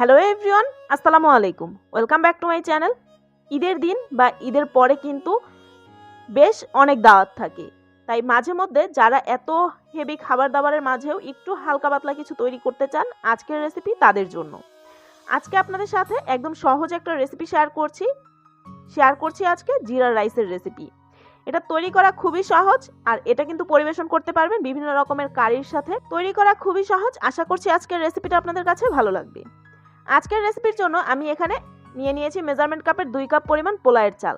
Hello everyone আসসালামু আলাইকুম welcome back to my channel ঈদের দিন বা ঈদের পরে কিন্তু বেশ অনেক দাওয়াত থাকে। তাই মাঝে মধ্যে যারা এত হেভি খাবার দাবারের মাঝেও একটু হালকা পাতলা কিছু তৈরি করতে চান, আজকের রেসিপি তাদের জন্য। আজকে আপনাদের সাথে একদম সহজ একটা রেসিপি শেয়ার করছি। শেয়ার করছি আজকে জিরা রাইসের রেসিপি এটা তৈরি করা খুবই সহজ আর এটা কিন্তু পরিবেশন করতে পারবেন বিভিন্ন রকমের কারির সাথে। তৈরি করা খুবই সহজ। আশা করছি আজকের রেসিপিটা আপনাদের কাছে ভালো লাগবে। আজকের রেসিপির জন্য আমি এখানে নিয়ে নিয়েছি মেজারমেন্ট কাপের দুই কাপ পরিমাণ পোলায়ের চাল।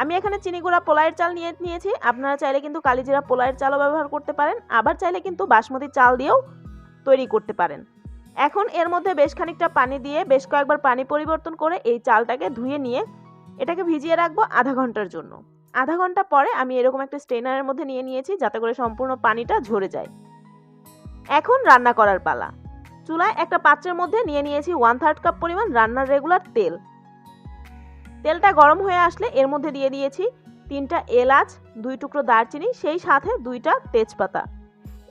আমি এখানে চিনি গুঁড়া পোলায়ের চাল নিয়ে নিয়েছি। আপনারা চাইলে কিন্তু কালিজিরা পোলায়ের চালও ব্যবহার করতে পারেন। আবার চাইলে কিন্তু বাসমতি চাল দিয়েও তৈরি করতে পারেন। এখন এর মধ্যে বেশ খানিকটা পানি দিয়ে বেশ কয়েকবার পানি পরিবর্তন করে এই চালটাকে ধুয়ে নিয়ে এটাকে ভিজিয়ে রাখব আধা ঘণ্টার জন্য। আধা ঘণ্টা পরে আমি এরকম একটা স্টেনারের মধ্যে নিয়ে নিয়েছি যাতে করে সম্পূর্ণ পানিটা ঝরে যায়। এখন রান্না করার পালা। চুলায় একটা পাত্রের মধ্যে নিয়ে নিয়েছি ওয়ান থার্ড কাপ পরিমাণ রান্নার রেগুলার তেল। তেলটা গরম হয়ে আসলে এর মধ্যে দিয়ে দিয়েছি তিনটা এলাচ, দুই টুকরো দারচিনি, সেই সাথে দুইটা তেজপাতা।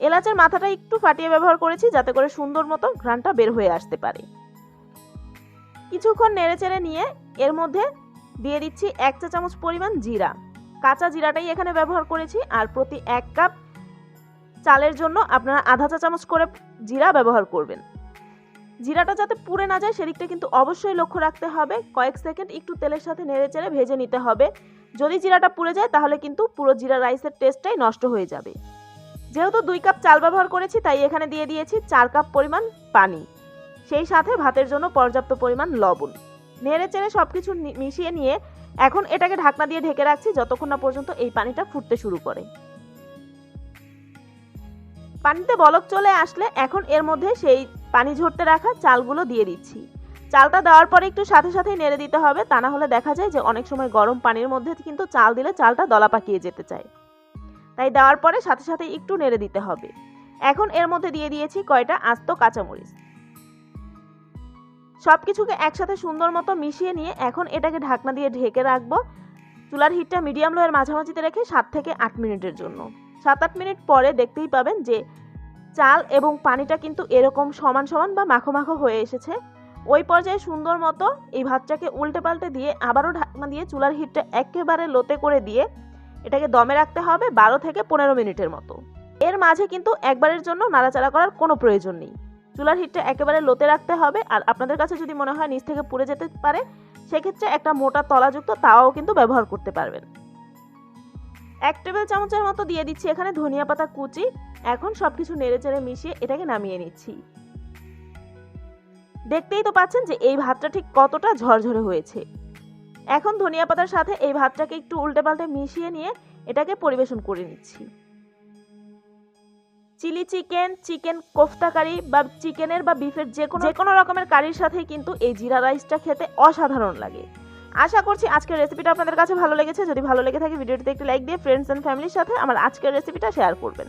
এলাচের মাথাটা একটু ফাটিয়ে ব্যবহার করেছি যাতে করে সুন্দর মতো ঘ্রাণটা বের হয়ে আসতে পারে। কিছুক্ষণ নেড়েচেড়ে নিয়ে এর মধ্যে দিয়ে দিচ্ছি এক চা চামচ পরিমাণ জিরা। কাঁচা জিরাটাই এখানে ব্যবহার করেছি আর প্রতি এক কাপ চালের জন্য আপনারা আধা চা চামচ করে জিরা ব্যবহার করবেন। জিরাটা যাতে পুড়ে না যায়, সেদিকটা কিন্তু অবশ্যই লক্ষ্য রাখতে হবে। কয়েক সেকেন্ড একটু তেলের সাথে নেড়ে চেড়ে ভেজে নিতে হবে। যদি জিরাটা পুড়ে যায়, তাহলে কিন্তু পুরো জিরা রাইসের টেস্টটাই নষ্ট হয়ে যাবে। যেহেতু দুই কাপ চাল ব্যবহার করেছি, তাই এখানে দিয়ে দিয়েছি চার কাপ পরিমাণ পানি। সেই সাথে ভাতের জন্য পর্যাপ্ত পরিমাণ লবণ। নেড়ে চেড়ে সব কিছু মিশিয়ে নিয়ে এখন এটাকে ঢাকনা দিয়ে ঢেকে রাখছি, যতক্ষণ না পর্যন্ত এই পানিটা ফুটতে শুরু করে। পানিতে বলক চলে আসলে এখন এর মধ্যে সেই পানি ঝরতে রাখা চালগুলো দিয়ে দিচ্ছি। চালটা দেওয়ার পরে একটু সাথে সাথেই নেড়ে দিতে হবে, তা না হলে দেখা যায় যে অনেক সময় গরম পানির মধ্যে কিন্তু চাল দিলে চালটা দলা পাকিয়ে যেতে চায়। তাই দেওয়ার পরে সাথে সাথে একটু নেড়ে দিতে হবে। এখন এর মধ্যে দিয়ে দিয়েছি কয়টা আস্ত কাঁচামরিচ। সব কিছুকে একসাথে সুন্দর মতো মিশিয়ে নিয়ে এখন এটাকে ঢাকনা দিয়ে ঢেকে রাখব। চুলার হিটটা মিডিয়াম লোয়ের মাঝামাঝিতে রেখে সাত থেকে আট মিনিটের জন্য। সাত আট মিনিট পরে দেখতেই পাবেন যে চাল এবং পানিটা কিন্তু এরকম সমান সমান বা মাখো মাখো হয়ে এসেছে। ওই পর্যায়ে সুন্দর মতো এই ভাতটাকে উল্টে পাল্টে দিয়ে আবারও ঢাকনা দিয়ে চুলার হিটটা একেবারে লোতে করে দিয়ে এটাকে দমে রাখতে হবে বারো থেকে পনেরো মিনিটের মতো। এর মাঝে কিন্তু একবারের জন্য নাড়াচাড়া করার কোনো প্রয়োজন নেই। চুলার হিটটা একেবারে লোতে রাখতে হবে আর আপনাদের কাছে যদি মনে হয় নিচ থেকে পুড়ে যেতে পারে, সেক্ষেত্রে একটা মোটা তলাযুক্ত তাওয়াও কিন্তু ব্যবহার করতে পারবেন। এক টেবিল চামচের মতো দিয়ে দিচ্ছি এখানে ধনিয়া পাতা, কুচি। এখন সবকিছু নেড়ে চেড়ে মিশিয়ে এটাকে নামিয়ে নিচ্ছি। দেখতেই তো পাচ্ছেন যে এই ভাতটা ঠিক কতটা ঝরঝরে হয়েছে। এখন ধনিয়া পাতার সাথে এই ভাতটাকে একটু উল্টে পাল্টে মিশিয়ে নিয়ে এটাকে পরিবেশন করে নিচ্ছি। Chilli chicken chicken kofta curry বা চিকেনের বা বিফের যে কোনো যে কোনো রকমের কারির সাথেই কিন্তু এই জিরা রাইসটা খেতে অসাধারণ লাগে। আশা করছি আজকের রেসিপিটা আপনাদের কাছে ভালো লেগেছে। যদি ভালো লেগে থাকে ভিডিওটিতে একটু লাইক দিয়ে ফ্রেন্ডস অ্যান্ড ফ্যামিলির সাথে আমার আজকের রেসিপিটা শেয়ার করবেন।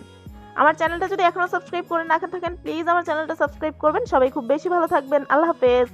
আমার চ্যানেলটা যদি এখনও সাবস্ক্রাইব করে না থাকেন প্লিজ আমার চ্যানেলটা সাবস্ক্রাইব করবেন। সবাই খুব বেশি ভালো থাকবেন। আল্লাহ হাফেজ।